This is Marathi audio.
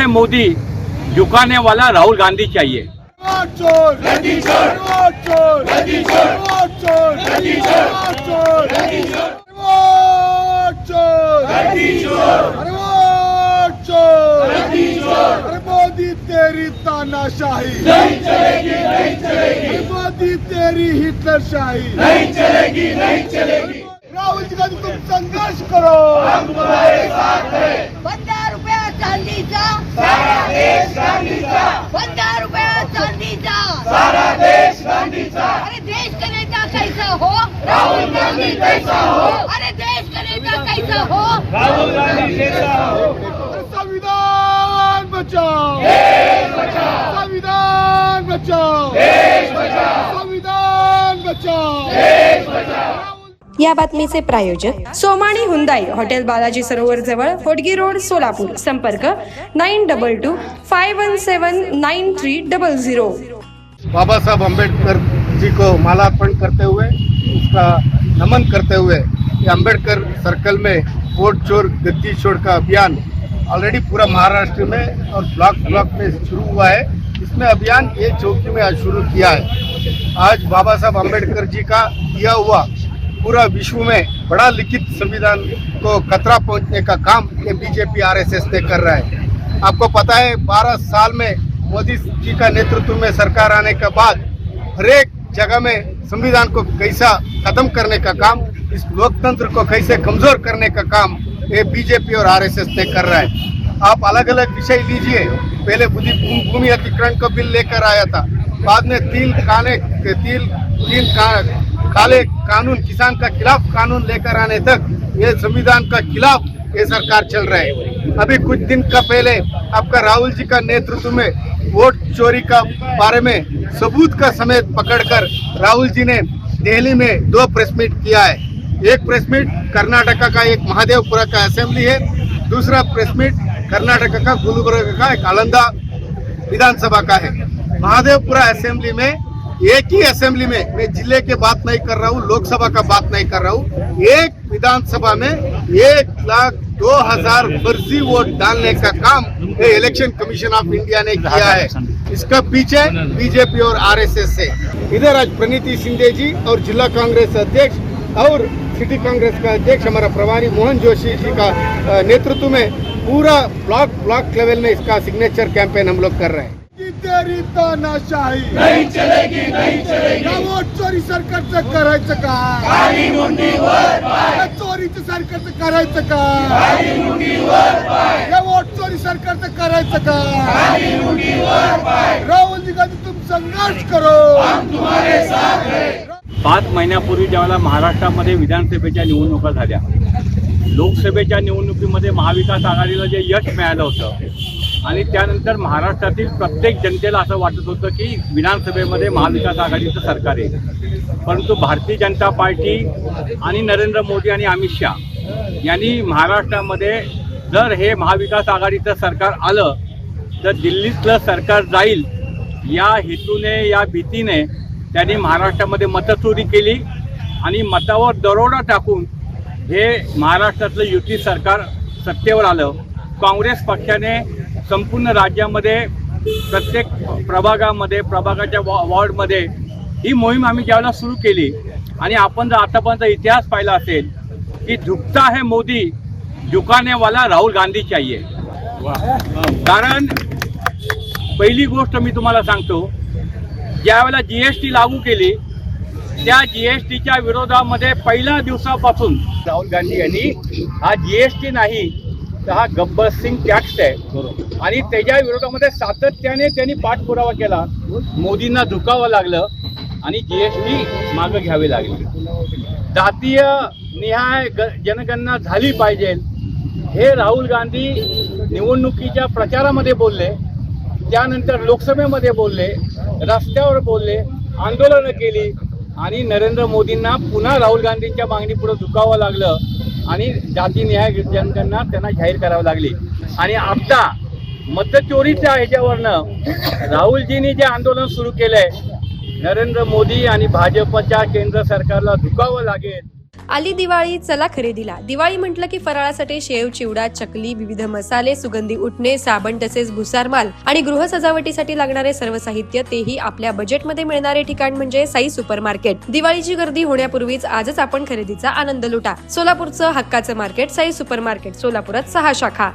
है मोदी झुकाने वाला राहुल गांधी चाहिए। चोर गदी चोर चोर गदी चोर चोर गदी चोर चोर गदी चोर चोर गदी चोर अरे वो चोर गदी चोर अरे मोदी तेरी तानाशाही नहीं चलेगी नहीं चलेगी अरे मोदी तेरी हिटलरशाही नहीं चलेगी नहीं चलेगी राहुल जी गांधी तुम संघर्ष करो। हम तुम्हारे साथ हैं। पंधरा रुपया चांदीचा. सारा देश गांधीचा. पंधरा रुपया चांदीचा. सारा देश गांधीचा. अरे देश का नेता कैसा हो? राहुल गांधी कैसा हो? अरे देश का नेता कैसा हो? राहुल गांधी जैसा हो? संविधान बचाओ। संविधान बचाओ। संविधान बचाओ। या बातमीचे प्रायोजक सोमाणी हुंदाई हॉटेल बालाजी सरोवर जवळ होडगी रोड सोलापूर. संपर्क nine double two five one seven nine three double zero. Baba Saheb Ambedkar जी को मालार्पण करते हुए उसका नमन करते हुए ये अम्बेडकर सर्कल में वोट चोर गद्दी चोर का अभियान ऑलरेडी पूरा महाराष्ट्र में और ब्लॉक ब्लॉक में शुरू हुआ है। इसमें अभियान ये चौकी में आज शुरू किया है। आज बाबा साहब अम्बेडकर जी का दिया हुआ पूरा विश्व में बड़ा लिखित संविधान को खतरा पहुँचने का काम ये बीजेपी आरएसएस ने कर रहा है। आपको पता है 12 साल में मोदी जी का नेतृत्व में सरकार आने के बाद हरेक जगह में संविधान को कैसा खत्म करने का काम, इस लोकतंत्र को कैसे कमज़ोर करने का काम ये बीजेपी और आरएसएस ने कर रहा है। आप अलग अलग विषय लीजिए। पहले भूमि अधिग्रहण का बिल लेकर आया था। बाद में तीन काने तीन तीन काले कानून, किसान का खिलाफ कानून लेकर आने तक ये संविधान का खिलाफ ये सरकार चल रहा है। अभी कुछ दिन का पहले आपका राहुल जी का नेतृत्व में वोट चोरी का बारे में सबूत का समेत पकड़कर राहुल जी ने दिल्ली में दो प्रेस मीट किया है। एक प्रेस मीट कर्नाटका का एक महादेवपुरा का असेंबली है। दूसरा प्रेस मीट कर्नाटका का गुलबर्गा का एक आलंदा विधानसभा का है। महादेवपुरा असेंबली में एक ही असेंबली में मैं ज़िले के बात नहीं कर रहा हूँ, लोकसभा का बात नहीं कर रहा हूँ। एक विधानसभा में एक लाख दो हज़ार फर्जी वोट डालने का काम इलेक्शन कमीशन ऑफ़ इंडिया ने किया है। इसका पीछे बीजेपी और आरएसएस है। इधर आज प्रणीति सिंधे जी और जिला कांग्रेस अध्यक्ष और सिटी कांग्रेस का अध्यक्ष हमारा प्रभारी मोहन जोशी जी का नेतृत्व में पूरा ब्लॉक ब्लॉक लेवल में इसका सिग्नेचर कैंपेन हम लोग कर रहे हैं। तेरी तानाशाही। नहीं चलेगी नहीं चलेगी। वोट चोरी सरकारचं करायचं का या चोरीचं सरकारचं करायचं का या वोट चोरी सरकारचं करायचं का राहुल जी गांधी तुम संघर्ष करो। पाच महिन्यापूर्वी ज्यावेळेला महाराष्ट्रामध्ये विधानसभेच्या निवडणुका झाल्या. लोकसभेच्या निवडणुकीमध्ये महाविकास आघाडीला जे यश मिळालं होतं आणि त्यानंतर महाराष्ट्रातील प्रत्येक जनतेला असं वाटत होतं की विधानसभेमध्ये महाविकास आघाडीचं सरकार आहे परंतु भारतीय जनता पार्टी आणि नरेंद्र मोदी आणि अमित शहा यांनी महाराष्ट्रामध्ये जर हे महाविकास आघाडीचं सरकार आलं तर दिल्लीतलं सरकार जाईल या हेतूने या भीतीने त्यांनी महाराष्ट्रामध्ये मतचोरी केली आणि मतावर दरोडा टाकून हे महाराष्ट्रातलं युती सरकार सत्तेवर आलं. काँग्रेस पक्षाने संपूर्ण राज्यामध्ये प्रत्येक प्रभागामध्ये प्रभागाच्या वॉ वॉर्डमध्ये ही मोहीम आम्ही ज्यावेळेला सुरू केली आणि आपण जर आतापर्यंत इतिहास पाहिला असेल की झुकता है मोदी झुकानेवाला राहुल गांधी चाहिए. कारण पहिली गोष्ट मी तुम्हाला सांगतो ज्यावेळेला जी एस टी लागू केली त्या जी एस टीच्या विरोधामध्ये पहिल्या दिवसापासून राहुल गांधी यांनी हा जी एस टी नाही तर हा गब्बर सिंग टॅक्स आहे. आणि त्याच्या विरोधामध्ये सातत्याने त्यांनी पाठपुरावा केला. मोदींना झुकावं लागलं आणि जी एस टी मागं घ्यावी लागली. जातीय निहाय ग जनगणना झाली पाहिजे. हे राहुल गांधी निवडणुकीच्या प्रचारामध्ये बोलले त्यानंतर लोकसभेमध्ये बोलले रस्त्यावर बोलले आंदोलनं केली आणि नरेंद्र मोदींना पुन्हा राहुल गांधींच्या मागणीपुढे झुकावं लागलं आणि जातीनिहाय जनगणना त्यांना जाहीर करावी लागली. आणि आता मतचोरीच्या ह्याच्यावरनं राहुलजींनी जे आंदोलन सुरू केलंय नरेंद्र मोदी आणि भाजपच्या केंद्र सरकारला झुकावं लागेल. आली दिवाळी चला खरेदीला. दिवाळी म्हटलं की फराळासाठी शेव चिवडा चकली विविध मसाले सुगंधी उठणे साबण तसेच भुसार माल आणि गृह सजावटीसाठी लागणारे सर्व साहित्य तेही आपल्या बजेटमध्ये मिळणारे ठिकाण म्हणजे साई सुपर मार्केट दिवाळीची गर्दी होण्यापूर्वीच आजच आपण खरेदीचा आनंद लुटा. सोलापूरचं हक्काचं मार्केट साई सुपर मार्केट सोलापुरात सहा शाखा.